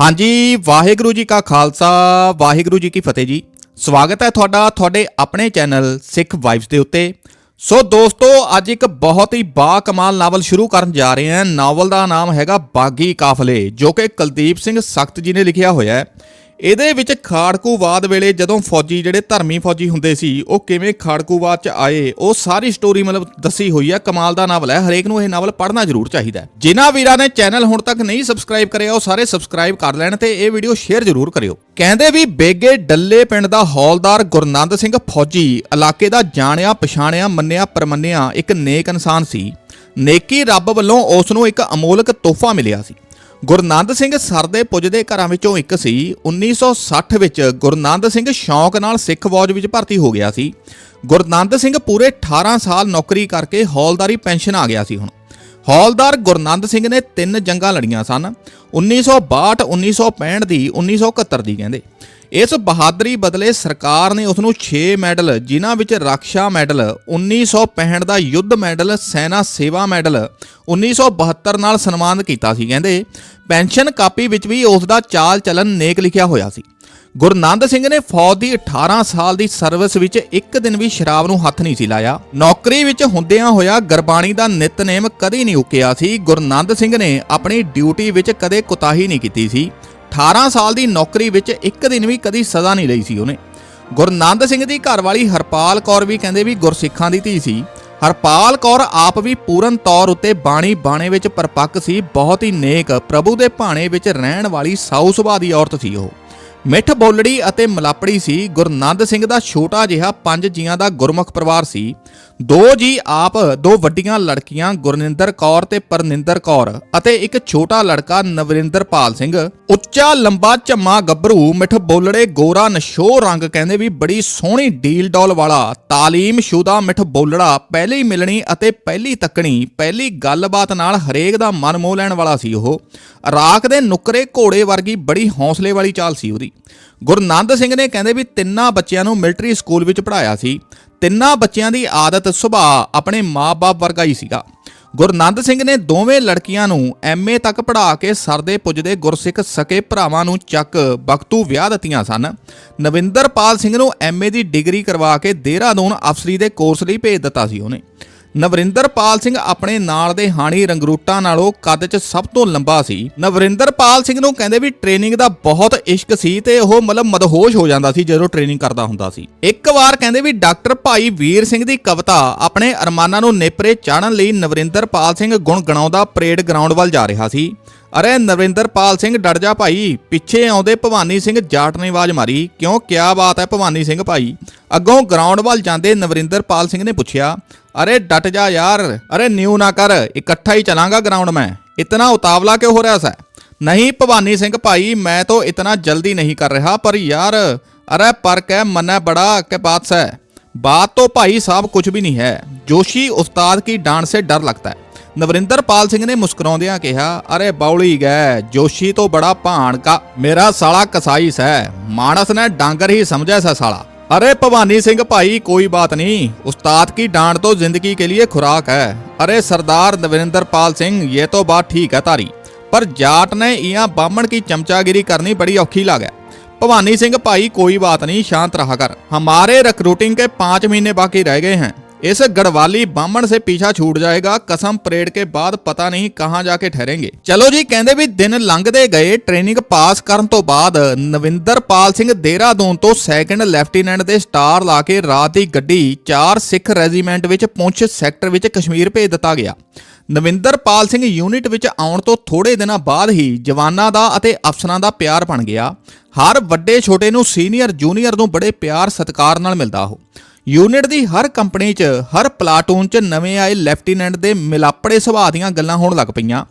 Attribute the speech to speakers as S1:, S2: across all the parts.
S1: ਹਾਂਜੀ, ਵਾਹਿਗੁਰੂ ਜੀ ਕਾ ਖਾਲਸਾ, ਵਾਹਿਗੁਰੂ ਜੀ ਕੀ ਫਤਿਹ ਜੀ। ਸਵਾਗਤ ਹੈ ਤੁਹਾਡਾ ਤੁਹਾਡੇ ਆਪਣੇ ਚੈਨਲ ਸਿੱਖ ਵਾਈਬਸ ਦੇ ਉੱਤੇ। ਸੋ ਦੋਸਤੋ, ਅੱਜ ਇੱਕ ਬਹੁਤ ਹੀ ਬਾ ਕਮਾਲ ਨਾਵਲ ਸ਼ੁਰੂ ਕਰਨ ਜਾ ਰਹੇ ਹਾਂ। ਨਾਵਲ ਦਾ ਨਾਮ ਹੈਗਾ ਬਾਗੀ ਕਾਫਲੇ, ਜੋ ਕਿ ਕੁਲਦੀਪ ਸਿੰਘ ਸਖਤ ਜੀ ਨੇ ਲਿਖਿਆ ਹੋਇਆ ਹੈ। ਇਹਦੇ ਵਿੱਚ ਖਾੜਕੂਵਾਦ ਵੇਲੇ ਜਦੋਂ ਫੌਜੀ ਜਿਹੜੇ ਧਰਮੀ ਫੌਜੀ ਹੁੰਦੇ ਸੀ, ਉਹ ਕਿਵੇਂ ਖਾੜਕੂਵਾਦ ਚ ਆਏ, ਉਹ ਸਾਰੀ ਸਟੋਰੀ ਮਤਲਬ ਦੱਸੀ ਹੋਈ ਹੈ ਕਮਾਲ ਦਾ ਨਾਵਲ ਹੈ, ਹਰੇਕ ਨੂੰ ਇਹ ਨਾਵਲ ਪੜ੍ਹਨਾ ਜ਼ਰੂਰ ਚਾਹੀਦਾ ਹੈ। ਜਿਨ੍ਹਾਂ ਵੀਰਾਂ ਨੇ ਚੈਨਲ ਹੁਣ ਤੱਕ ਨਹੀਂ ਸਬਸਕ੍ਰਾਈਬ ਕਰਿਆ, ਉਹ ਸਾਰੇ ਸਬਸਕ੍ਰਾਈਬ ਕਰ ਲੈਣ ਤੇ ਇਹ ਵੀਡੀਓ ਸ਼ੇਅਰ ਜ਼ਰੂਰ ਕਰਿਓ। ਕਹਿੰਦੇ ਵੀ ਬੇਗੇ ਡੱਲੇ ਪਿੰਡ ਦਾ ਹੌਲਦਾਰ ਗੁਰਨੰਦ ਸਿੰਘ ਫੌਜੀ, ਇਲਾਕੇ ਦਾ ਜਾਣਿਆ, ਪਛਾਣਿਆ, ਮੰਨਿਆ, ਪਰਮੰਨਿਆ ਇੱਕ ਨੇਕ ਇਨਸਾਨ ਸੀ। ਨੇਕੀ ਰੱਬ ਵੱਲੋਂ ਉਸ ਨੂੰ ਇੱਕ ਅਮੋਲਕ ਤੋਹਫਾ ਮਿਲਿਆ ਸੀ। ਗੁਰਨੰਦ ਸਿੰਘ ਸਰਦੇ ਪੁੱਜਦੇ ਘਰਾਂ ਵਿੱਚੋਂ ਇੱਕ ਸੀ। 1960 ਵਿੱਚ ਗੁਰਨੰਦ ਸਿੰਘ ਸ਼ੌਂਕ ਨਾਲ ਸਿੱਖ ਫੌਜ ਵਿੱਚ ਭਰਤੀ ਹੋ ਗਿਆ ਸੀ। ਗੁਰਨੰਦ ਸਿੰਘ ਪੂਰੇ 18 ਸਾਲ ਨੌਕਰੀ ਕਰਕੇ ਹੌਲਦਾਰੀ ਪੈਨਸ਼ਨ ਆ ਗਿਆ ਸੀ ਹੁਣ। ਹੌਲਦਾਰ ਗੁਰਨੰਦ ਸਿੰਘ ਨੇ ਤਿੰਨ ਜੰਗਾਂ ਲੜੀਆਂ ਸਨ। 1962 1965 ਦੀ 1971 ਦੀ ਕਹਿੰਦੇ। ਇਸ ਬਹਾਦਰੀ ਬਦਲੇ ਸਰਕਾਰ ਨੇ ਉਸ ਨੂੰ 6 ਮੈਡਲ, ਜਿਨ੍ਹਾਂ ਵਿੱਚ ਰੱਖਿਆ ਮੈਡਲ 1965 ਦਾ ਯੁੱਧ ਮੈਡਲ, ਸੈਨਾ ਸੇਵਾ ਮੈਡਲ 1972 ਨਾਲ ਸਨਮਾਨਿਤ ਕੀਤਾ ਸੀ। ਕਹਿੰਦੇ, ਪੈਨਸ਼ਨ ਕਾਪੀ ਵਿੱਚ ਵੀ ਉਸ ਦਾ ਚਾਲ ਚਲਨ ਨੇਕ ਲਿਖਿਆ ਹੋਇਆ ਸੀ। ਗੁਰਨੰਦ ਸਿੰਘ ਨੇ ਫੌਜ ਦੀ 18 ਸਾਲ ਦੀ ਸਰਵਿਸ ਵਿੱਚ ਇੱਕ ਦਿਨ ਵੀ ਸ਼ਰਾਬ ਨੂੰ ਹੱਥ ਨਹੀਂ ਸੀ ਲਾਇਆ। ਨੌਕਰੀ ਵਿੱਚ ਹੁੰਦਿਆਂ ਹੋਇਆ ਗਰਬਾਣੀ ਦਾ ਨਿਤਨੇਮ ਕਦੀ ਨਹੀਂ ਉਕਿਆ ਸੀ। ਗੁਰਨੰਦ ਸਿੰਘ ਨੇ ਆਪਣੀ ਡਿਊਟੀ ਵਿੱਚ ਕਦੇ ਕੁਤਾਹੀ ਨਹੀਂ ਕੀਤੀ ਸੀ। 18 ਸਾਲ ਦੀ ਨੌਕਰੀ ਵਿੱਚ ਇੱਕ ਦਿਨ ਵੀ ਕਦੀ ਸਜ਼ਾ ਨਹੀਂ ਲਈ ਸੀ ਉਹਨੇ। ਗੁਰਨੰਦ ਸਿੰਘ ਦੀ ਘਰਵਾਲੀ ਹਰਪਾਲ ਕੌਰ ਵੀ ਕਹਿੰਦੇ ਵੀ ਗੁਰਸਿੱਖਾਂ ਦੀ ਧੀ ਸੀ। ਹਰਪਾਲ ਕੌਰ ਆਪ ਵੀ ਪੂਰਨ ਤੌਰ ਉੱਤੇ ਬਾਣੀ ਬਾਣੇ ਵਿੱਚ ਪਰਪੱਕ ਸੀ, ਬਹੁਤ ਹੀ ਨੇਕ, ਪ੍ਰਭੂ ਦੇ ਭਾਣੇ ਵਿੱਚ ਰਹਿਣ ਵਾਲੀ ਸਾਊ ਸੁਭਾਅ ਦੀ ਔਰਤ ਸੀ ਉਹ। ਮਿੱਠ ਬੋਲੜੀ ਅਤੇ ਮਲਾਪੜੀ ਸੀ ਗੁਰਨੰਦ ਸਿੰਘ ਦਾ ਛੋਟਾ ਜਿਹਾ ਪੰਜ ਜੀਆਂ ਦਾ ਗੁਰਮੁਖ ਪਰਿਵਾਰ ਸੀ। ਦੋ ਜੀ ਆਪ, ਦੋ ਵੱਡੀਆਂ ਲੜਕੀਆਂ, ਗੁਰਨਿੰਦਰ ਕੌਰ ਤੇ ਪਰਨਿੰਦਰ ਕੌਰ ਅਤੇ ਇੱਕ ਛੋਟਾ ਲੜਕਾ ਨਵਰਿੰਦਰਪਾਲ ਸਿੰਘ। ਉੱਚਾ, ਲੰਬਾ, ਝੰਮਾ, ਗੱਭਰੂ, ਮਿੱਠ ਬੋਲੜੇ, ਗੋਰਾ, ਨਸ਼ੋ ਰੰਗ ਕਹਿੰਦੇ ਵੀ ਬੜੀ ਸੋਹਣੀ ਡੀਲ ਡੋਲ ਵਾਲਾ, ਤਾਲੀਮ ਸ਼ੁਦਾ, ਮਿੱਠ ਬੋਲੜਾ, ਪਹਿਲੀ ਮਿਲਣੀ ਅਤੇ ਪਹਿਲੀ ਤੱਕਣੀ, ਪਹਿਲੀ ਗੱਲਬਾਤ ਨਾਲ ਹਰੇਕ ਦਾ ਮਨ ਮੋਹ ਲੈਣ ਵਾਲਾ ਸੀ ਉਹ। ਰਾਖ ਦੇ ਨੁਕਰੇ ਘੋੜੇ ਵਰਗੀ ਬੜੀ ਹੌਸਲੇ ਵਾਲੀ ਚਾਲ ਸੀ ਉਹਦੀ। ਗੁਰਨੰਦ ਸਿੰਘ ਨੇ ਕਹਿੰਦੇ ਵੀ ਤਿੰਨਾਂ ਬੱਚਿਆਂ ਨੂੰ ਮਿਲਟਰੀ ਸਕੂਲ ਵਿੱਚ ਪੜ੍ਹਾਇਆ ਸੀ। ਤਿੰਨਾਂ ਬੱਚਿਆਂ ਦੀ ਆਦਤ ਸੁਭਾਅ ਆਪਣੇ ਮਾਪੇ ਵਰਗਾ ਹੀ ਸੀਗਾ। ਗੁਰਨੰਦ ਸਿੰਘ ਨੇ ਦੋਵੇਂ ਲੜਕੀਆਂ ਨੂੰ ਐਮਏ ਤੱਕ ਪੜ੍ਹਾ ਕੇ ਸਰਦੇ ਪੁੱਜਦੇ ਗੁਰਸਿੱਖ ਸਕੇ ਭਰਾਵਾਂ ਨੂੰ ਚੱਕ ਬਖਤੂ ਵਿਆਹ ਦਿੱਤੀਆਂ ਸਨ। ਨਵਿੰਦਰਪਾਲ ਸਿੰਘ ਨੂੰ ਐਮਏ ਦੀ ਡਿਗਰੀ ਕਰਵਾ ਕੇ ਦੇਹਰਾਦੂਨ ਅਫਸਰੀ ਦੇ ਕੋਰਸ ਲਈ ਭੇਜ ਦਿੱਤਾ ਸੀ ਉਹਨੇ। ਨਵਰਿੰਦਰਪਾਲ ਸਿੰਘ ਆਪਣੇ ਨਾਲ ਦੇ ਹਾਣੀ ਰੰਗਰੂਟਾਂ ਨਾਲੋਂ ਕੱਦ 'ਚ ਸਭ ਤੋਂ ਲੰਬਾ ਸੀ। ਨਵਰਿੰਦਰਪਾਲ ਸਿੰਘ ਨੂੰ ਕਹਿੰਦੇ ਵੀ ਟ੍ਰੇਨਿੰਗ ਦਾ ਬਹੁਤ ਇਸ਼ਕ ਸੀ ਤੇ ਉਹ ਮਤਲਬ ਮਦਹੋਸ਼ ਹੋ ਜਾਂਦਾ ਸੀ ਜਦੋਂ ਟ੍ਰੇਨਿੰਗ ਕਰਦਾ ਹੁੰਦਾ ਸੀ। ਇੱਕ ਵਾਰ ਕਹਿੰਦੇ ਵੀ ਡਾਕਟਰ ਭਾਈ ਵੀਰ ਸਿੰਘ ਦੀ ਕਵਿਤਾ ਆਪਣੇ ਅਰਮਾਨਾਂ ਨੂੰ ਨੇਪਰੇ ਚਾੜਨ ਲਈ ਨਵਰਿੰਦਰਪਾਲ ਸਿੰਘ ਗੁਣ ਗਣਾਉਂਦਾ ਪਰੇਡ ਗਰਾਊਂਡ ਵੱਲ ਜਾ ਰਿਹਾ ਸੀ। ਅਰੇ ਨਵਰਿੰਦਰਪਾਲ ਸਿੰਘ ਡਟ ਜਾ ਭਾਈ, ਪਿੱਛੇ ਆਉਂਦੇ ਭਵਾਨੀ ਸਿੰਘ ਜਾਟ ਨੇ ਆਵਾਜ਼ ਮਾਰੀ, ਕਿਉਂ, ਕਿਆ ਬਾਤ ਹੈ ਭਵਾਨੀ ਸਿੰਘ ਭਾਈ? ਅੱਗੋਂ ਗਰਾਊਂਡ ਵੱਲ ਜਾਂਦੇ ਨਵਰਿੰਦਰਪਾਲ ਸਿੰਘ ਨੇ ਪੁੱਛਿਆ ਅਰੇ ਡਟ ਜਾ ਯਾਰ ਅਰੇ ਨਿਊ ਨਾ ਕਰ ਇਕੱਠਾ ਹੀ ਚਲਾਂਗਾ ਗਰਾਊਂਡ ਮੈਂ ਇਤਨਾ ਉਤਾਵਲਾ ਕਿਉਂ ਹੋ ਰਿਹਾ ਸੈ ਨਹੀਂ ਭਵਾਨੀ ਸਿੰਘ ਭਾਈ ਮੈਂ ਤਾਂ ਇਤਨਾ ਜਲਦੀ ਨਹੀਂ ਕਰ ਰਿਹਾ ਪਰ ਯਾਰ ਅਰੇ ਪਰ ਕਹਿ ਮਨੈ ਬੜਾ ਕੇ ਬਾਤ ਸੈ बात तो भाई साहब कुछ भी नहीं है जोशी उस्ताद की डांट से डर लगता है ਨਵਰਿੰਦਰਪਾਲ ਸਿੰਘ ਨੇ ਮੁਸਕਰਾਉਂਦਿਆਂ ਕਿਹਾ ਅਰੇ ਬੌਲੀ ਗਏ ਜੋਸ਼ੀ ਤੋਂ ਬੜਾ ਭਾਣ ਕਾ ਮੇਰਾ ਸਾਲਾ ਕਸਾਈ ਸੈ ਮਾਨਸ ਨੇ ਡਾਂਗਰ ਹੀ ਸਮਝਿਆ ਸਾ ਸਾਲਾ अरे भवानी सिंह भाई, कोई बात नहीं। उस्ताद की डांड तो ज़िंदगी के लिए खुराक है। अरे सरदार नविंदर पाल सिंह, ये तो बात ठीक है तारी। पर जाट ने यहाँ बामण की चमचागिरी करनी बड़ी औखी लागे। भवानी सिंह भाई, कोई बात नहीं, शांत रहा कर। हमारे रिक्रूटिंग के पाँच महीने बाकी रह गए हैं। इस गढ़वाली बामण से पीछा छूट जाएगा कसम परेड के बाद पता नहीं कहां जाके ठहरेंगे ਚਲੋ ਜੀ ਕਹਿੰਦੇ ਵੀ ਦਿਨ ਲੰਘਦੇ ਗਏ ਟ੍ਰੇਨਿੰਗ ਪਾਸ ਕਰਨ ਤੋਂ ਬਾਅਦ ਨਵਿੰਦਰਪਾਲ ਸਿੰਘ ਦੇਹਰਾਦੂਨ ਤੋਂ ਸੈਕੰਡ ਲੈਫਟੀਨੈਂਟ ਦੇ ਸਟਾਰ ਲਾ ਕੇ ਰਾਤ ਦੀ ਗੱਡੀ ਚਾਰ ਸਿੱਖ ਰੈਜੀਮੈਂਟ ਵਿੱਚ ਪੁੰਛ ਸੈਕਟਰ ਵਿੱਚ ਕਸ਼ਮੀਰ ਭੇਜ ਦਿੱਤਾ ਗਿਆ ਨਵਿੰਦਰਪਾਲ ਸਿੰਘ ਯੂਨਿਟ ਵਿੱਚ ਆਉਣ ਤੋਂ ਥੋੜੇ ਦਿਨਾਂ ਬਾਅਦ ਹੀ ਜਵਾਨਾਂ ਦਾ ਅਤੇ ਅਫਸਰਾਂ ਦਾ ਪਿਆਰ ਬਣ ਗਿਆ ਹਰ ਵੱਡੇ ਛੋਟੇ ਨੂੰ ਸੀਨੀਅਰ ਜੂਨੀਅਰ ਨੂੰ ਬੜੇ ਪਿਆਰ ਸਤਿਕਾਰ ਨਾਲ ਮਿਲਦਾ ਉਹ ਯੂਨਿਟ ਦੀ ਹਰ ਕੰਪਨੀ 'ਚ, ਹਰ ਪਲਾਟੂਨ 'ਚ ਨਵੇਂ ਆਏ ਲੈਫਟੀਨੈਂਟ ਦੇ ਮਿਲਾਪੜੇ ਸੁਭਾਅ ਦੀਆਂ ਗੱਲਾਂ ਹੋਣ ਲੱਗ ਪਈਆਂ।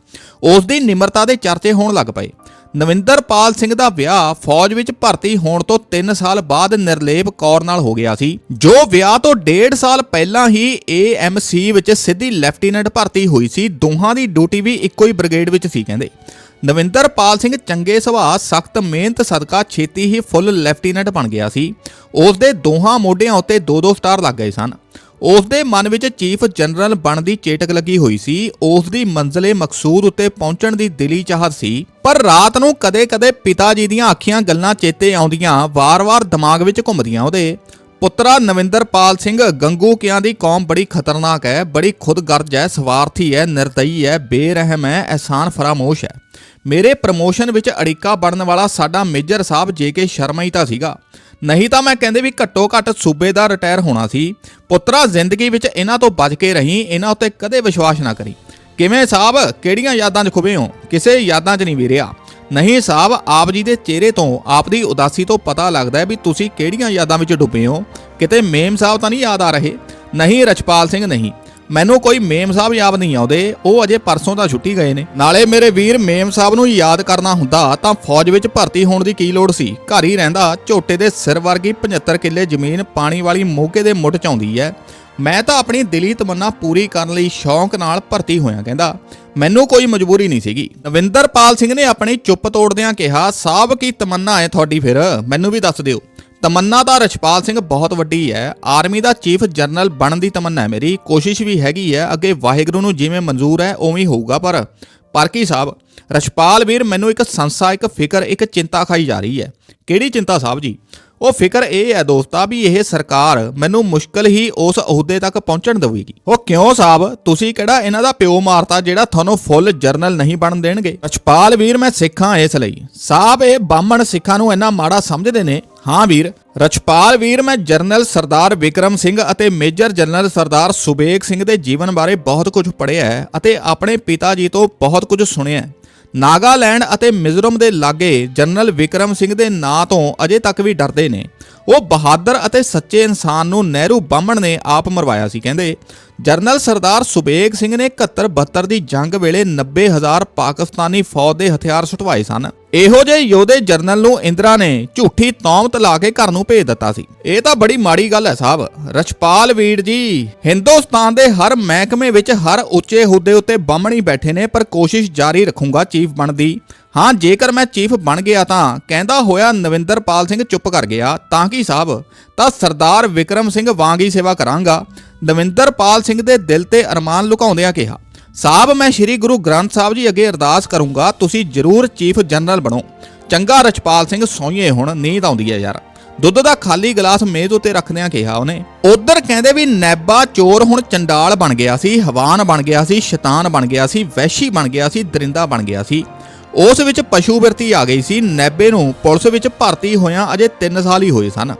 S1: ਉਸ ਦੀ ਨਿਮਰਤਾ ਦੇ ਚਰਚੇ ਹੋਣ ਲੱਗ ਪਏ। ਨਵਿੰਦਰਪਾਲ ਸਿੰਘ ਦਾ ਵਿਆਹ ਫੌਜ ਵਿੱਚ ਭਰਤੀ ਹੋਣ ਤੋਂ 3 ਸਾਲ ਬਾਅਦ ਨਿਰਲੇਪ ਕੌਰ ਨਾਲ ਹੋ ਗਿਆ ਸੀ, ਜੋ ਵਿਆਹ ਤੋਂ 1.5 ਸਾਲ ਪਹਿਲਾਂ ਹੀ ਏਐਮਸੀ ਵਿੱਚ ਸਿੱਧੀ ਲੈਫਟੀਨੈਂਟ ਭਰਤੀ ਹੋਈ ਸੀ। ਦੋਹਾਂ ਦੀ ਡਿਊਟੀ ਵੀ ਇੱਕੋ ਹੀ ਬ੍ਰਿਗੇਡ ਵਿੱਚ ਸੀ, ਕਹਿੰਦੇ। ਨਵਿੰਦਰਪਾਲ ਸਿੰਘ ਚੰਗੇ ਸੁਭਾਅ, ਸਖਤ ਮਿਹਨਤ, ਸਦਕਾ, ਛੇਤੀ ਹੀ ਫੁੱਲ ਲੈਫਟੀਨੈਂਟ ਬਣ ਗਿਆ ਸੀ। ਉਸ ਦੇ ਦੋਹਾਂ ਮੋਢਿਆਂ ਉੱਤੇ ਦੋ ਦੋ ਸਟਾਰ ਲੱਗ ਗਏ ਸਨ। ਉਸ ਦੇ ਮਨ ਵਿੱਚ ਚੀਫ ਜਨਰਲ ਬਣਨ ਦੀ ਚੇਟਕ ਲੱਗੀ ਹੋਈ ਸੀ। ਉਸ ਦੀ ਮੰਜ਼ਲੇ ਮਕਸੂਦ ਉੱਤੇ ਪਹੁੰਚਣ ਦੀ ਦਿਲੀ ਚਾਹਤ ਸੀ। ਪਰ ਰਾਤ ਨੂੰ ਕਦੇ-ਕਦੇ ਪਿਤਾ ਜੀ ਦੀਆਂ ਅੱਖੀਆਂ ਗੱਲਾਂ ਚੇਤੇ ਆਉਂਦੀਆਂ, ਵਾਰ-ਵਾਰ ਦਿਮਾਗ ਵਿੱਚ ਘੁੰਮਦੀਆਂ ਉਹਦੇ। ਪੁੱਤਰਾ ਨਵਿੰਦਰਪਾਲ ਸਿੰਘ ਗੰਗੂ ਕਿਆਂ ਦੀ ਕੌਮ ਬੜੀ ਖਤਰਨਾਕ ਹੈ, ਬੜੀ ਖੁਦਗਰਜ਼ ਹੈ, ਸਵਾਰਥੀ ਹੈ, ਨਿਰਦਈ ਹੈ, ਬੇਰਹਿਮ ਹੈ, ਅਹਿਸਾਨ ਫਰਾਮੋਸ਼ ਹੈ। ਮੇਰੇ ਪ੍ਰਮੋਸ਼ਨ ਵਿੱਚ ਅੜਿੱਕਾ ਬਣਨ ਵਾਲਾ ਸਾਡਾ ਮੇਜਰ ਸਾਹਿਬ ਜੇਕੇ ਸ਼ਰਮਾ ਹੀ ਤਾਂ ਸੀਗਾ। ਨਹੀਂ ਤਾਂ ਮੈਂ ਕਹਿੰਦੇ ਵੀ ਘੱਟੋ ਘੱਟ ਸੂਬੇ ਦਾ ਰਿਟਾਇਰ ਹੋਣਾ ਸੀ। ਪੁੱਤਰਾ ਜ਼ਿੰਦਗੀ ਵਿੱਚ ਇਹਨਾਂ ਤੋਂ ਬਚ ਕੇ ਰਹੀਂ, ਇਹਨਾਂ ਉੱਤੇ ਕਦੇ ਵਿਸ਼ਵਾਸ ਨਾ ਕਰੀ। ਕਿਵੇਂ ਸਾਹਿਬ, ਕਿਹੜੀਆਂ ਯਾਦਾਂ 'ਚ ਖੁਬੇ ਹੋ? ਕਿਸੇ ਯਾਦਾਂ 'ਚ ਨਹੀਂ ਵੀਰਿਆ। ਨਹੀਂ ਸਾਹਿਬ, ਆਪ ਜੀ ਦੇ ਚਿਹਰੇ ਤੋਂ, ਆਪ ਦੀ ਉਦਾਸੀ ਤੋਂ ਪਤਾ ਲੱਗਦਾ ਹੈ ਵੀ ਤੁਸੀਂ ਕਿਹੜੀਆਂ ਯਾਦਾਂ ਵਿੱਚ ਡੁੱਬੇ ਹੋ। ਕਿਤੇ ਮੇਮ ਸਾਹਿਬ ਤਾਂ ਨਹੀਂ ਯਾਦ ਆ ਰਹੇ? ਨਹੀਂ ਰਚਪਾਲ ਸਿੰਘ ਨਹੀਂ। ਮੈਨੂੰ ਕੋਈ ਮੇਮ ਸਾਹਿਬ ਯਾਦ ਨਹੀਂ ਆਉਂਦੇ। ਉਹ ਅਜੇ ਪਰਸੋਂ ਤਾਂ ਛੁੱਟੀ ਗਏ ਨੇ। ਨਾਲੇ ਮੇਰੇ ਵੀਰ ਮੇਮ ਸਾਹਿਬ ਨੂੰ ਯਾਦ ਕਰਨਾ ਹੁੰਦਾ ਤਾਂ ਫੌਜ ਵਿੱਚ ਭਰਤੀ ਹੋਣ ਦੀ ਕੀ ਲੋੜ ਸੀ? ਘਰ ਹੀ ਰਹਿੰਦਾ, ਝੋਟੇ ਦੇ ਸਿਰ ਵਰਗੀ 75 ਕਿੱਲੇ ਜ਼ਮੀਨ ਪਾਣੀ ਵਾਲੀ ਮੋਗੇ ਦੇ ਮੁੱਢ ਚ ਆਉਂਦੀ ਹੈ। ਮੈਂ ਤਾਂ ਆਪਣੀ ਦਿਲੀ ਤਮੰਨਾ ਪੂਰੀ ਕਰਨ ਲਈ ਸ਼ੌਂਕ ਨਾਲ ਭਰਤੀ ਹੋਇਆ, ਕਹਿੰਦਾ। ਮੈਨੂੰ ਕੋਈ ਮਜਬੂਰੀ ਨਹੀਂ ਸੀਗੀ। ਨਵਿੰਦਰਪਾਲ ਸਿੰਘ ਨੇ ਆਪਣੀ ਚੁੱਪ ਤੋੜਦਿਆਂ ਕਿਹਾ ਸਾਹਿਬ ਕੀ ਤਮੰਨਾ ਹੈ ਤੁਹਾਡੀ ਫਿਰ? ਮੈਨੂੰ ਵੀ ਦੱਸ ਦਿਓ। ਤਮੰਨਾ ਤਾਂ ਰਛਪਾਲ ਸਿੰਘ ਬਹੁਤ ਵੱਡੀ ਹੈ। ਆਰਮੀ ਦਾ ਚੀਫ ਜਨਰਲ ਬਣਨ ਦੀ ਤਮੰਨਾ ਹੈ ਮੇਰੀ। ਕੋਸ਼ਿਸ਼ ਵੀ ਹੈਗੀ ਹੈ, ਅੱਗੇ ਵਾਹਿਗੁਰੂ ਨੂੰ ਜਿਵੇਂ ਮਨਜ਼ੂਰ ਹੈ, ਉਵੇਂ ਹੀ ਹੋਊਗਾ ਪਰ ਪਰ ਕੀ ਸਾਹਿਬ, ਰਛਪਾਲ ਵੀਰ ਮੈਨੂੰ ਇੱਕ ਸੰਸਾ, ਇੱਕ ਫਿਕਰ, ਇੱਕ ਚਿੰਤਾ ਖਾਈ ਜਾ ਰਹੀ ਹੈ। ਕਿਹੜੀ ਚਿੰਤਾ ਸਾਹਿਬ ਜੀ? ਉਹ ਫਿਕਰ ਇਹ ਹੈ ਦੋਸਤਾ ਵੀ ਇਹ ਸਰਕਾਰ ਮੈਨੂੰ ਮੁਸ਼ਕਲ ਹੀ ਉਸ ਅਹੁਦੇ ਤੱਕ ਪਹੁੰਚਣ ਦੇਵੇਗੀ। ਉਹ ਕਿਉਂ ਸਾਹਿਬ? ਤੁਸੀਂ ਕਿਹੜਾ ਇਹਨਾਂ ਦਾ ਪਿਓ ਮਾਰਤਾ ਜਿਹੜਾ ਤੁਹਾਨੂੰ ਫੁੱਲ ਜਰਨਲ ਨਹੀਂ ਬਣ ਦੇਣਗੇ? ਰਛਪਾਲ ਵੀਰ ਮੈਂ ਸਿੱਖਾਂ ਇਸ ਲਈ। ਸਾਹਿਬ, ਇਹ ਬਾਹਮਣ ਸਿੱਖਾਂ ਨੂੰ ਇੰਨਾ ਮਾੜਾ ਸਮਝਦੇ ਨੇ। ਹਾਂ ਵੀਰ, ਰਛਪਾਲ ਵੀਰ, ਮੈਂ ਜਰਨਲ ਸਰਦਾਰ ਵਿਕਰਮ ਸਿੰਘ ਅਤੇ ਮੇਜਰ ਜਨਰਲ ਸਰਦਾਰ ਸੁਬੇਗ ਸਿੰਘ ਦੇ ਜੀਵਨ ਬਾਰੇ ਬਹੁਤ ਕੁਝ ਪੜ੍ਹਿਆ ਹੈ ਅਤੇ ਆਪਣੇ ਪਿਤਾ ਜੀ ਤੋਂ ਬਹੁਤ ਕੁਝ ਸੁਣਿਆ ਹੈ। ਨਾਗਾਲੈਂਡ ਅਤੇ ਮਿਜ਼ੋਰਮ ਦੇ ਲਾਗੇ ਜਨਰਲ ਵਿਕਰਮ ਸਿੰਘ ਦੇ ਨਾਂ ਤੋਂ ਅਜੇ ਤੱਕ ਵੀ ਡਰਦੇ ਨੇ। ਉਹ ਬਹਾਦਰ ਅਤੇ ਸੱਚੇ ਇਨਸਾਨ ਨੂੰ ਨਹਿਰੂ ਬਾਹਮਣ ਨੇ ਆਪ ਮਰਵਾਇਆ ਸੀ, ਕਹਿੰਦੇ ਜਨਰਲ ਸਰਦਾਰ ਸੁਬੇਗ ਸਿੰਘ ਨੇ 71 72 ਦੀ ਜੰਗ ਵੇਲੇ 90000 ਪਾਕਿਸਤਾਨੀ ਫੌਜ ਦੇ ਹਥਿਆਰ ਸੁਟਵਾਏ ਸਨ। ਇਹੋ ਜਿਹੇ ਯੋਧੇ ਜਰਨਲ ਨੂੰ ਇੰਦਰਾ ਨੇ ਝੂਠੀ ਤੌਮਤ ਲਾ ਕੇ ਘਰ ਨੂੰ ਭੇਜ ਦਿੱਤਾ ਸੀ। ਇਹ ਤਾਂ ਬੜੀ ਮਾੜੀ ਗੱਲ ਹੈ ਸਾਹਿਬ। ਰਛਪਾਲ ਵੀਰ ਜੀ, ਹਿੰਦੁਸਤਾਨ ਦੇ ਹਰ ਮਹਿਕਮੇ ਵਿੱਚ ਹਰ ਉੱਚੇ ਅਹੁਦੇ ਉੱਤੇ ਬਾਹਮਣੀ ਬੈਠੇ ਨੇ, ਪਰ ਕੋਸ਼ਿਸ਼ ਜਾਰੀ ਰੱਖੂੰਗਾ ਚੀਫ ਬਣਨ ਦੀ ਹਾਂ, ਜੇਕਰ ਮੈਂ ਚੀਫ ਬਣ ਗਿਆ ਤਾਂ ਕਹਿੰਦਾ ਹੋਇਆ ਨਵਿੰਦਰਪਾਲ ਸਿੰਘ ਚੁੱਪ ਕਰ ਗਿਆ। ਤਾਂ ਕੀ ਸਾਹਿਬ? ਤਾਂ ਸਰਦਾਰ ਵਿਕਰਮ ਸਿੰਘ ਵਾਂਗ ਹੀ ਸੇਵਾ ਕਰਾਂਗਾ। ਨਵਿੰਦਰਪਾਲ ਸਿੰਘ ਦੇ ਦਿਲ ਤੇ ਅਰਮਾਨ ਲੁਕਾਉਂਦਿਆਂ ਕਿਹਾ ਸਾਹਿਬ ਮੈਂ ਸ੍ਰੀ ਗੁਰੂ ਗ੍ਰੰਥ ਸਾਹਿਬ ਜੀ ਅੱਗੇ ਅਰਦਾਸ ਕਰੂੰਗਾ, ਤੁਸੀਂ ਜ਼ਰੂਰ ਚੀਫ ਜਨਰਲ ਬਣੋ। ਚੰਗਾ ਰਛਪਾਲ ਸਿੰਘ ਸੋਈਏ ਹੁਣ, ਨੀਂਦ ਆਉਂਦੀ ਹੈ ਯਾਰ। ਦੁੱਧ ਦਾ ਖਾਲੀ ਗਲਾਸ ਮੇਜ਼ ਉੱਤੇ ਰੱਖਦਿਆਂ ਕਿਹਾ ਉਹਨੇ, ਉਧਰ ਕਹਿੰਦੇ ਵੀ ਨੈਬਾ ਚੋਰ ਹੁਣ ਚੰਡਾਲ ਬਣ ਗਿਆ ਸੀ, ਹਵਾਨ ਬਣ ਗਿਆ ਸੀ, ਸ਼ੈਤਾਨ ਬਣ ਗਿਆ ਸੀ, ਵੈਸ਼ੀ ਬਣ ਗਿਆ ਸੀ, ਦਰਿੰਦਾ ਬਣ ਗਿਆ ਸੀ। ਉਸ ਵਿੱਚ ਪਸ਼ੂ ਬਿਰਤੀ ਆ ਗਈ ਸੀ, ਨੈਬੇ ਨੂੰ ਪੁਲਿਸ ਵਿੱਚ ਭਰਤੀ ਹੋਇਆਂ ਅਜੇ 3 ਸਾਲ ਹੀ ਹੋਏ ਸਨ।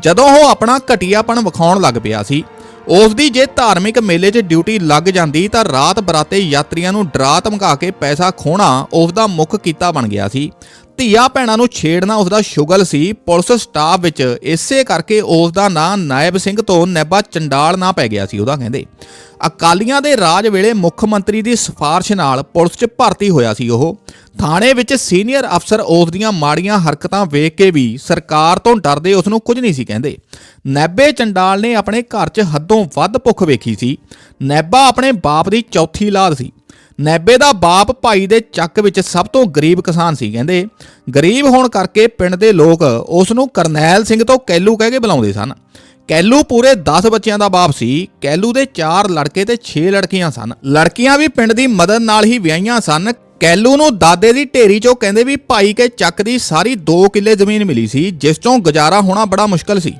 S1: ਜਦੋਂ ਉਹ ਆਪਣਾ ਘਟੀਆਪਣ ਵਿਖਾਉਣ ਲੱਗ ਪਿਆ ਸੀ ਉਸ ਦੀ ਜੇ ਧਾਰਮਿਕ ਮੇਲੇ 'ਚ ਡਿਊਟੀ ਲੱਗ ਜਾਂਦੀ ਤਾਂ ਰਾਤ ਬਰਾਤੇ ਯਾਤਰੀਆਂ ਨੂੰ ਡਰਾ ਧਮਕਾ ਕੇ ਪੈਸਾ ਖੋਣਾ ਉਸ ਦਾ ਮੁੱਖ ਕੀਤਾ ਬਣ ਗਿਆ ਸੀ। ਧੀਆ ਭੈਣਾਂ ਨੂੰ ਛੇੜਨਾ ਉਸ ਦਾ ਸ਼ੁਗਲ ਸੀ, ਪੁਲਿਸ ਸਟਾਫ ਵਿੱਚ ਇਸੇ ਕਰਕੇ ਉਸ ਦਾ ਨਾਂ ਨਾਇਬ ਸਿੰਘ ਤੋਂ ਨੈਬਾ ਚੰਡਾਲ ਨਾ ਪੈ ਗਿਆ ਸੀ, ਉਹਦਾ ਕਹਿੰਦੇ। ਅਕਾਲੀਆਂ ਦੇ ਰਾਜ ਵੇਲੇ ਮੁੱਖ ਮੰਤਰੀ ਦੀ ਸਿਫਾਰਿਸ਼ ਨਾਲ ਪੁਲਿਸ 'ਚ ਭਰਤੀ ਹੋਇਆ ਸੀ ਉਹ। ਥਾਣੇ ਵਿੱਚ ਸੀਨੀਅਰ ਅਫਸਰ ਉਸ ਦੀਆਂ ਮਾੜੀਆਂ ਹਰਕਤਾਂ ਵੇਖ ਕੇ ਵੀ ਸਰਕਾਰ ਤੋਂ ਡਰਦੇ ਉਸ ਨੂੰ ਕੁਝ ਨਹੀਂ ਸੀ ਕਹਿੰਦੇ। ਨੈਬੇ ਚੰਡਾਲ ਨੇ ਆਪਣੇ ਘਰ 'ਚ ਹੱਦੋਂ ਵੱਧ ਭੁੱਖ ਵੇਖੀ ਸੀ। ਨੈਬਾ ਆਪਣੇ ਬਾਪ ਦੀ ਚੌਥੀ ਲਾਦ ਸੀ। ਨੈਬੇ ਦਾ ਬਾਪ ਭਾਈ ਦੇ ਚੱਕ ਵਿੱਚ ਸਭ ਤੋਂ ਗਰੀਬ ਕਿਸਾਨ ਸੀ, ਕਹਿੰਦੇ। ਗਰੀਬ ਹੋਣ ਕਰਕੇ ਪਿੰਡ ਦੇ ਲੋਕ ਉਸ ਨੂੰ ਕਰਨੈਲ ਸਿੰਘ ਤੋਂ ਕੈਲੂ ਕਹਿ ਕੇ ਬੁਲਾਉਂਦੇ ਸਨ। ਕੈਲੂ ਪੂਰੇ 10 ਬੱਚਿਆਂ ਦਾ ਬਾਪ ਸੀ। ਕੈਲੂ ਦੇ 4 ਲੜਕੇ ਤੇ 6 ਲੜਕੀਆਂ ਸਨ। ਲੜਕੀਆਂ ਵੀ ਪਿੰਡ ਦੀ ਮਦਦ ਨਾਲ ਹੀ ਵਿਆਹੀਆਂ ਸਨ। ਕੈਲੂ ਨੂੰ ਦਾਦੇ ਦੀ ਢੇਰੀ ਚੋਂ ਕਹਿੰਦੇ ਵੀ ਭਾਈ ਕੇ ਚੱਕ ਦੀ ਸਾਰੀ 2 ਕਿੱਲੇ ਜ਼ਮੀਨ ਮਿਲੀ ਸੀ, ਜਿਸ ਤੋਂ ਗੁਜ਼ਾਰਾ ਹੋਣਾ ਬੜਾ ਮੁਸ਼ਕਲ ਸੀ।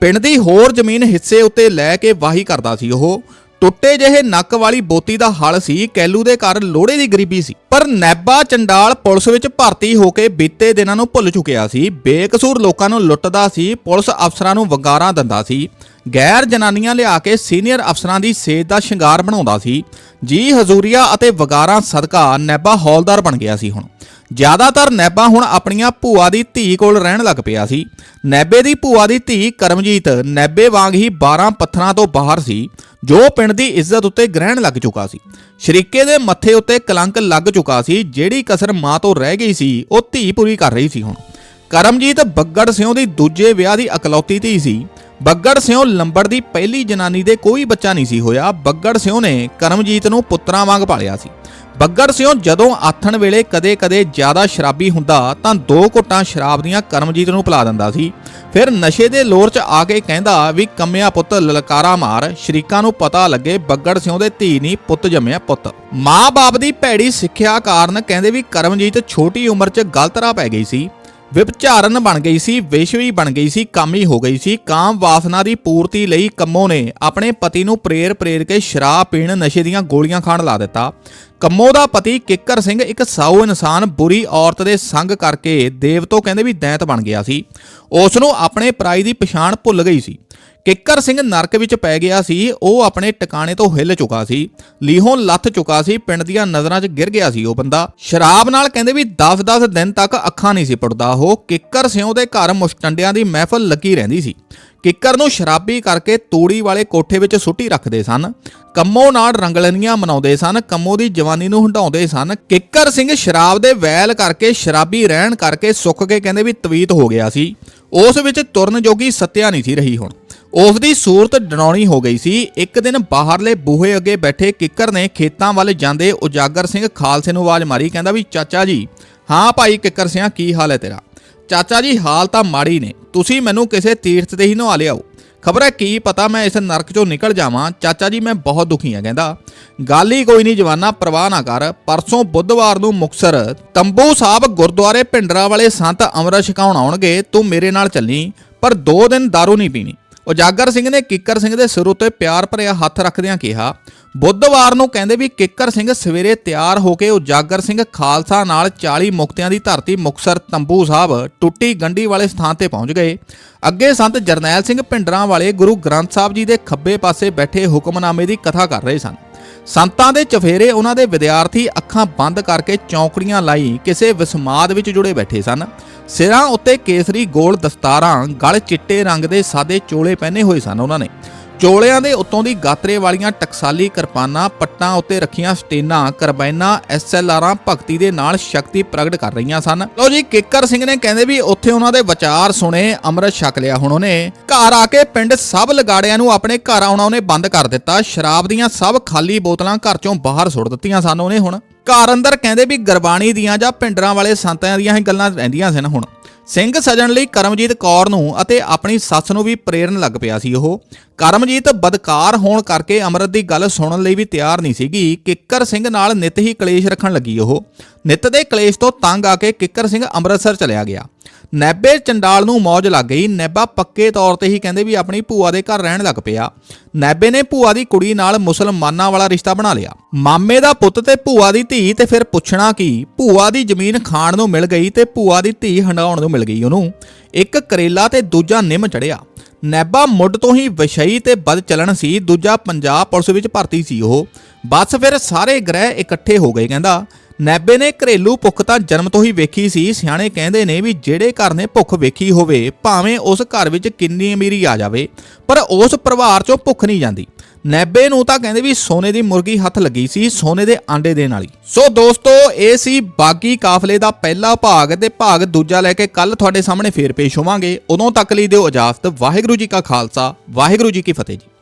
S1: ਪਿੰਡ ਦੀ ਹੋਰ ਜ਼ਮੀਨ ਹਿੱਸੇ ਉੱਤੇ ਲੈ ਕੇ ਵਾਹੀ ਕਰਦਾ ਸੀ ਉਹ। ਟੁੱਟੇ ਜਿਹੇ ਨੱਕ ਵਾਲੀ ਬੋਤੀ ਦਾ ਹਲ ਸੀ, ਕੈਲੂ ਦੇ ਘਰ ਲੋੜੇ ਦੀ ਗਰੀਬੀ ਸੀ। ਪਰ ਨੈਬਾ ਚੰਡਾਲ ਪੁਲਿਸ ਵਿੱਚ ਭਰਤੀ ਹੋ ਕੇ ਬੀਤੇ ਦਿਨਾਂ ਨੂੰ ਭੁੱਲ ਚੁੱਕਿਆ ਸੀ। ਬੇਕਸੂਰ ਲੋਕਾਂ ਨੂੰ ਲੁੱਟਦਾ ਸੀ, ਪੁਲਿਸ ਅਫਸਰਾਂ ਨੂੰ ਵੰਗਾਰਾਂ ਦਿੰਦਾ ਸੀ। ਗੈਰ ਜਨਾਨੀਆਂ ਲਿਆ ਕੇ ਸੀਨੀਅਰ ਅਫਸਰਾਂ ਦੀ ਸੇਧ ਦਾ ਸ਼ਿੰਗਾਰ ਬਣਾਉਂਦਾ ਸੀ। ਜੀ ਹਜ਼ੂਰੀਆ ਅਤੇ ਵਗਾਰਾਂ ਸਦਕਾ ਨੈਬਾ ਹੌਲਦਾਰ ਬਣ ਗਿਆ ਸੀ ਹੁਣ। ਜ਼ਿਆਦਾਤਰ ਨੈਬਾ ਹੁਣ ਆਪਣੀਆਂ ਭੂਆ ਦੀ ਧੀ ਕੋਲ ਰਹਿਣ ਲੱਗ ਪਿਆ ਸੀ। ਨੈਬੇ ਦੀ ਭੂਆ ਦੀ ਧੀ ਕਰਮਜੀਤ ਨੈਬੇ ਵਾਂਗ ਹੀ 12 ਪੱਥਰਾਂ ਤੋਂ ਬਾਹਰ ਸੀ, ਜੋ ਪਿੰਡ ਦੀ ਇੱਜ਼ਤ ਉੱਤੇ ਗ੍ਰਹਿਣ ਲੱਗ ਚੁੱਕਾ ਸੀ। ਸ਼ਰੀਕੇ ਦੇ ਮੱਥੇ ਉੱਤੇ ਕਲੰਕ ਲੱਗ ਚੁੱਕਾ ਸੀ, ਜਿਹੜੀ ਕਸਰ ਮਾਂ ਤੋਂ ਰਹਿ ਗਈ ਸੀ, ਉਹ ਧੀ ਪੂਰੀ ਕਰ ਰਹੀ ਸੀ ਹੁਣ। ਕਰਮਜੀਤ ਬੱਗੜ ਸਿਉ ਦੀ ਦੂਜੇ ਵਿਆਹ ਦੀ ਇਕਲੌਤੀ ਧੀ ਸੀ। ਬੱਗੜ ਸਿਉ ਲੰਬੜ ਦੀ ਪਹਿਲੀ ਜਨਾਨੀ ਦੇ ਕੋਈ ਬੱਚਾ ਨਹੀਂ ਸੀ ਹੋਇਆ। ਬੱਗੜ ਸਿਉ ਨੇ ਕਰਮਜੀਤ ਨੂੰ ਪੁੱਤਰਾਂ ਵਾਂਗ ਪਾਲਿਆ ਸੀ। ਬੱਗੜ ਸਿਓ ਜਦੋਂ ਆਥਣ ਵੇਲੇ ਕਦੇ-ਕਦੇ ਜ਼ਿਆਦਾ ਸ਼ਰਾਬੀ ਹੁੰਦਾ ਤਾਂ ਦੋ ਘੁੱਟਾਂ ਸ਼ਰਾਬ ਦੀਆਂ ਕਰਮਜੀਤ ਨੂੰ ਪਿਲਾ ਦਿੰਦਾ ਸੀ। ਫਿਰ ਨਸ਼ੇ ਦੇ ਲੋਰ 'ਚ ਆ ਕੇ ਕਹਿੰਦਾ ਵੀ ਕੰਮਿਆ ਪੁੱਤ ਲਲਕਾਰਾ ਮਾਰ। ਸ਼ਰੀਕਾਂ ਨੂੰ ਪਤਾ ਲੱਗੇ ਬੱਗੜ ਸਿਓ ਦੇ ਧੀ ਨਹੀਂ ਪੁੱਤ ਜੰਮਿਆ ਪੁੱਤ। ਮਾਂ-ਬਾਪ ਦੀ ਭੈੜੀ ਸਿੱਖਿਆ ਕਾਰਨ ਕਹਿੰਦੇ ਵੀ ਕਰਮਜੀਤ ਛੋਟੀ ਉਮਰ 'ਚ ਗਲਤ ਰਾਹ ਪੈ ਗਈ ਸੀ। ਵਿਭਚਾਰਨ ਬਣ ਗਈ ਸੀ, ਵਿਸ਼ਵੀ ਬਣ ਗਈ ਸੀ, ਕਾਮੀ ਹੋ ਗਈ ਸੀ। ਕਾਮ ਵਾਸਨਾ ਦੀ ਪੂਰਤੀ ਲਈ ਕੰਮੋ ਨੇ ਆਪਣੇ ਪਤੀ ਨੂੰ ਪ੍ਰੇਰ ਪ੍ਰੇਰ ਕੇ ਸ਼ਰਾਬ ਪੀਣ ਨਸ਼ੇ ਦੀਆਂ ਗੋਲੀਆਂ ਖਾਣ ਲਾ ਦਿੱਤਾ। ਕੰਮੋ ਦਾ ਪਤੀ ਕਿੱਕਰ ਸਿੰਘ ਇੱਕ ਸਾਊ ਇਨਸਾਨ, ਬੁਰੀ ਔਰਤ ਦੇ ਸੰਗ ਕਰਕੇ ਦੇਵਤੋ ਕਹਿੰਦੇ ਵੀ ਦੈਂਤ ਬਣ ਗਿਆ ਸੀ। ਉਸ ਨੂੰ ਆਪਣੇ ਪਰਾਈ ਦੀ ਪਛਾਣ ਭੁੱਲ ਗਈ ਸੀ। ਕਿੱਕਰ ਸਿੰਘ ਨਰਕ ਵਿੱਚ ਪੈ ਗਿਆ ਸੀ, ਉਹ ਆਪਣੇ ਟਿਕਾਣੇ ਤੋਂ ਹਿੱਲ ਚੁੱਕਾ ਸੀ। ਲੀਹੋਂ ਲੱਥ ਚੁੱਕਾ ਸੀ, ਪਿੰਡ ਦੀਆਂ ਨਜ਼ਰਾਂ 'ਚ ਗਿਰ ਗਿਆ ਸੀ ਉਹ ਬੰਦਾ। ਸ਼ਰਾਬ ਨਾਲ ਕਹਿੰਦੇ ਵੀ 10-10 ਦਿਨ ਤੱਕ ਅੱਖਾਂ ਨਹੀਂ ਸੀ ਪੜਦਾ ਉਹ। ਕਿੱਕਰ ਸਿਉ ਦੇ ਘਰ ਮੁਸ਼ਟੰਡਿਆਂ ਦੀ ਮਹਿਫਲ ਲੱਗੀ ਰਹਿੰਦੀ ਸੀ। ਕਿੱਕਰ ਨੂੰ ਸ਼ਰਾਬੀ ਕਰਕੇ ਤੂੜੀ ਵਾਲੇ ਕੋਠੇ ਵਿੱਚ ਸੁੱਟੀ ਰੱਖਦੇ ਸਨ। ਕੰਮੋ ਨਾਲ ਰੰਗਲਨੀਆਂ ਮਨਾਉਂਦੇ ਸਨ, ਕੰਮੋ ਦੀ ਜਵਾਨੀ ਨੂੰ ਹੰਡਾਉਂਦੇ ਸਨ। ਕਿੱਕਰ ਸਿੰਘ ਸ਼ਰਾਬ ਦੇ ਵੈਲ ਕਰਕੇ ਸ਼ਰਾਬੀ ਰਹਿਣ ਕਰਕੇ ਸੁੱਕ ਕੇ ਕਹਿੰਦੇ ਵੀ ਤਵੀਤ ਹੋ ਗਿਆ ਸੀ। ਉਸ ਵਿੱਚ ਤੁਰਨ ਜੋਗੀ ਸੱਤਿਆ ਨਹੀਂ ਸੀ ਰਹੀ ਹੁਣ। ਉਸ ਦੀ ਸੂਰਤ ਡਰਾਉਣੀ ਹੋ ਗਈ ਸੀ। ਇੱਕ ਦਿਨ ਬਾਹਰਲੇ ਬੂਹੇ ਅੱਗੇ ਬੈਠੇ ਕਿੱਕਰ ਨੇ ਖੇਤਾਂ ਵੱਲ ਜਾਂਦੇ ਉਜਾਗਰ ਸਿੰਘ ਖਾਲਸੇ ਨੂੰ ਆਵਾਜ਼ ਮਾਰੀ, ਕਹਿੰਦਾ ਵੀ, ਚਾਚਾ ਜੀ, ਹਾਂ ਭਾਈ ਕਿੱਕਰ ਸਿਆ, ਕੀ ਹਾਲ ਹੈ ਤੇਰਾ? ਚਾਚਾ ਜੀ, ਹਾਲ ਤਾਂ ਮਾੜੀ ਨੇ। ਤੁਸੀਂ ਮੈਨੂੰ ਕਿਸੇ ਤੀਰਥ ਤੇ ਹੀ ਨਵਾ ਲਿਆਓ। ਖਬਰ ਹੈ ਕੀ ਪਤਾ ਮੈਂ ਇਸ ਨਰਕ ਚੋਂ ਨਿਕਲ ਜਾਵਾਂ? ਚਾਚਾ ਜੀ, ਮੈਂ ਬਹੁਤ ਦੁਖੀ ਹਾਂ, ਕਹਿੰਦਾ। ਗੱਲ ਹੀ ਕੋਈ ਨਹੀਂ ਜਵਾਨਾ, ਪਰਵਾਹ ਨਾ ਕਰ। ਪਰਸੋਂ ਬੁੱਧਵਾਰ ਨੂੰ ਮੁਕਸਰ ਤੰਬੂ ਸਾਹਿਬ ਗੁਰਦੁਆਰੇ ਪਿੰਡਰਾ ਵਾਲੇ ਸੰਤ ਅੰਮ੍ਰਿਤ ਛਕਾਉਣ ਆਉਣਗੇ, ਤੂੰ ਮੇਰੇ ਨਾਲ ਚੱਲੀ, ਪਰ ਦੋ ਦਿਨ दारू ਨਹੀਂ ਪੀਣੀ। ਉਜਾਗਰ ਸਿੰਘ ਨੇ ਕਿੱਕਰ ਸਿੰਘ ਦੇ ਸਿਰ ਉੱਤੇ ਪਿਆਰ ਭਰਿਆ ਹੱਥ ਰੱਖਦਿਆਂ ਕਿਹਾ, ਬੁੱਧਵਾਰ ਨੂੰ ਕਹਿੰਦੇ ਵੀ ਕਿੱਕਰ ਸਿੰਘ ਸਵੇਰੇ ਤਿਆਰ ਹੋ ਕੇ ਉਜਾਗਰ ਸਿੰਘ ਖਾਲਸਾ ਨਾਲ 40 ਮੁਕਤਿਆਂ ਦੀ ਧਰਤੀ ਮੁਕਸਰ ਤੰਬੂ ਸਾਹਿਬ ਟੁੱਟੀ ਗੰਢੀ ਵਾਲੇ ਸਥਾਨ ਤੇ ਪਹੁੰਚ ਗਏ। ਅੱਗੇ ਸੰਤ ਜਰਨੈਲ ਸਿੰਘ ਭਿੰਡਰਾਂ ਵਾਲੇ ਗੁਰੂ ਗ੍ਰੰਥ ਸਾਹਿਬ ਜੀ ਦੇ ਖੱਬੇ ਪਾਸੇ ਬੈਠੇ ਹੁਕਮਨਾਮੇ ਦੀ ਕਥਾ ਕਰ ਰਹੇ ਸਨ। ਸੰਤਾਂ ਦੇ ਚਫੇਰੇ ਉਹਨਾਂ ਦੇ ਵਿਦਿਆਰਥੀ ਅੱਖਾਂ ਬੰਦ ਕਰਕੇ ਚੌਂਕੜੀਆਂ ਲਾਈ ਕਿਸੇ ਵਿਸਮਾਦ ਵਿੱਚ ਜੁੜੇ ਬੈਠੇ ਸਨ। ਸਿਰਾਂ ਉੱਤੇ ਕੇਸਰੀ ਗੋਲ ਦਸਤਾਰਾਂ, ਗਲ ਚਿੱਟੇ ਰੰਗ ਦੇ ਸਾਦੇ ਚੋਲੇ ਪਹਿਨੇ ਹੋਏ ਸਨ ਉਹਨਾਂ ਨੇ। ਚੋਲਿਆਂ ਦੇ ਉੱਤੋਂ ਦੀ ਗਾਤਰੇ ਵਾਲੀਆਂ ਟਕਸਾਲੀ ਕਿਰਪਾਨਾਂ ਪੱਟਾਂ ਉੱਤੇ ਰੱਖੀਆਂ ਸਟੇਨਾਂ, ਕਰਬੈਨਾਂ ਐਸਐਲਆਰਾਂ ਭਗਤੀ ਦੇ ਨਾਲ ਸ਼ਕਤੀ ਪ੍ਰਗਟ ਕਰ ਰਹੀਆਂ ਸਨ। ਲੋ ਜੀ, ਕਿੱਕਰ ਸਿੰਘ ਨੇ ਕਹਿੰਦੇ ਵੀ ਉੱਥੇ ਉਹਨਾਂ ਦੇ ਵਿਚਾਰ ਸੁਣੇ, ਅੰਮ੍ਰਿਤ ਛਕ ਲਿਆ ਹੁਣ ਉਹਨੇ। ਘਰ ਆ ਕੇ ਪਿੰਡ ਸਭ ਲਗਾੜਿਆਂ ਨੂੰ ਆਪਣੇ ਘਰ ਆਉਣਾ ਉਹਨੇ ਬੰਦ ਕਰ ਦਿੱਤਾ। ਸ਼ਰਾਬ ਦੀਆਂ ਸਭ ਖਾਲੀ ਬੋਤਲਾਂ ਘਰ ਚੋਂ ਬਾਹਰ ਸੁੱਟ ਦਿੱਤੀਆਂ ਸਨ ਉਹਨੇ ਹੁਣ। ਘਰ ਅੰਦਰ ਕਹਿੰਦੇ ਵੀ ਗੁਰਬਾਣੀ ਦੀਆਂ ਜਾਂ ਪਿੰਡਰਾਂ ਵਾਲੇ ਸੰਤਾਂ ਦੀਆਂ ਹੀ ਗੱਲਾਂ ਰਹਿੰਦੀਆਂ ਸਨ ਹੁਣ। ਸਿੰਘ ਸਜਣ ਲਈ ਕਰਮਜੀਤ ਕੌਰ ਨੂੰ ਅਤੇ ਆਪਣੀ ਸੱਸ ਨੂੰ ਵੀ ਪ੍ਰੇਰਨ ਲੱਗ ਪਿਆ ਸੀ ਉਹ। ਕਰਮਜੀਤ ਬਦਕਾਰ ਹੋਣ ਕਰਕੇ ਅਮਰਤ ਦੀ ਗੱਲ ਸੁਣਨ ਲਈ ਵੀ ਤਿਆਰ ਨਹੀਂ ਸੀਗੀ। ਕਿੱਕਰ ਸਿੰਘ ਨਾਲ ਨਿਤ ਹੀ ਕਲੇਸ਼ ਰੱਖਣ ਲੱਗੀ ਉਹ। ਨਿਤ ਦੇ ਕਲੇਸ਼ ਤੋਂ ਤੰਗ ਆ ਕੇ ਕਿੱਕਰ ਸਿੰਘ ਅੰਮ੍ਰਿਤਸਰ ਚਲਿਆ ਗਿਆ। ਨੈਬੇ ਚੰਡਾਲ ਨੂੰ ਮੌਜ ਲੱਗ ਗਈ। ਨੈਬਾ ਪੱਕੇ ਤੌਰ ਤੇ ਹੀ ਕਹਿੰਦੇ ਵੀ ਆਪਣੀ ਭੂਆ ਦੇ ਘਰ ਰਹਿਣ ਲੱਗ ਪਿਆ। ਨੈਬੇ ਨੇ ਭੂਆ ਦੀ ਕੁੜੀ ਨਾਲ ਮੁਸਲਮਾਨਾਂ ਵਾਲਾ ਰਿਸ਼ਤਾ ਬਣਾ ਲਿਆ। ਮਾਮੇ ਦਾ ਪੁੱਤ ਤੇ ਭੂਆ ਦੀ ਧੀ ਤੇ ਫਿਰ ਪੁੱਛਣਾ ਕੀ? ਭੂਆ ਦੀ ਜ਼ਮੀਨ ਖਾਣ ਨੂੰ ਮਿਲ ਗਈ ਤੇ ਭੂਆ ਦੀ ਧੀ ਹੰਡਾਉਣ ਨੂੰ ਮਿਲ ਗਈ ਉਹਨੂੰ। ਇੱਕ ਕਰੇਲਾ ਤੇ ਦੂਜਾ ਨਿੰਮ ਚੜਿਆ। ਨੈਬਾ ਮੁੱਢ ਤੋਂ ਹੀ ਵਿਸ਼ਈ ਤੇ ਬਦ ਚੱਲਣ ਸੀ। ਦੂਜਾ ਪੰਜਾਬ ਪੁਲਿਸ ਵਿੱਚ ਭਰਤੀ ਸੀ ਉਹ। ਬਸ ਫਿਰ ਸਾਰੇ ਗ੍ਰਹਿ ਇਕੱਠੇ ਹੋ ਗਏ, ਕਹਿੰਦਾ। ਨੈਬੇ ਨੇ ਘਰੇਲੂ ਭੁੱਖ ਤਾਂ ਜਨਮ ਤੋਂ ਹੀ ਵੇਖੀ ਸੀ। ਸਿਆਣੇ ਕਹਿੰਦੇ ਨੇ ਵੀ ਜਿਹੜੇ ਘਰ ਨੇ ਭੁੱਖ ਵੇਖੀ ਹੋਵੇ, ਭਾਵੇਂ ਉਸ ਘਰ ਵਿੱਚ ਕਿੰਨੀ ਅਮੀਰੀ ਆ ਜਾਵੇ, ਪਰ ਉਸ ਪਰਿਵਾਰ ਚੋਂ ਭੁੱਖ ਨਹੀਂ ਜਾਂਦੀ। ਨੈਬੇ ਨੂੰ ਤਾਂ ਕਹਿੰਦੇ ਵੀ ਸੋਨੇ ਦੀ ਮੁਰਗੀ ਹੱਥ ਲੱਗੀ ਸੀ, ਸੋਨੇ ਦੇ ਆਂਡੇ ਦੇਣ ਵਾਲੀ। ਸੋ ਦੋਸਤੋ, ਇਹ ਸੀ ਬਾਗੀ ਕਾਫਲੇ ਦਾ ਪਹਿਲਾ ਭਾਗ ਤੇ ਭਾਗ ਦੂਜਾ ਲੈ ਕੇ ਕੱਲ ਤੁਹਾਡੇ ਸਾਹਮਣੇ ਫੇਰ ਪੇਸ਼ ਹੋਵਾਂਗੇ। ਉਦੋਂ ਤੱਕ ਲਈ ਦਿਓ ਇਜਾਜ਼ਤ। ਵਾਹਿਗੁਰੂ ਜੀ ਕਾ ਖਾਲਸਾ, ਵਾਹਿਗੁਰੂ ਜੀ ਕੀ ਫਤਿਹ ਜੀ।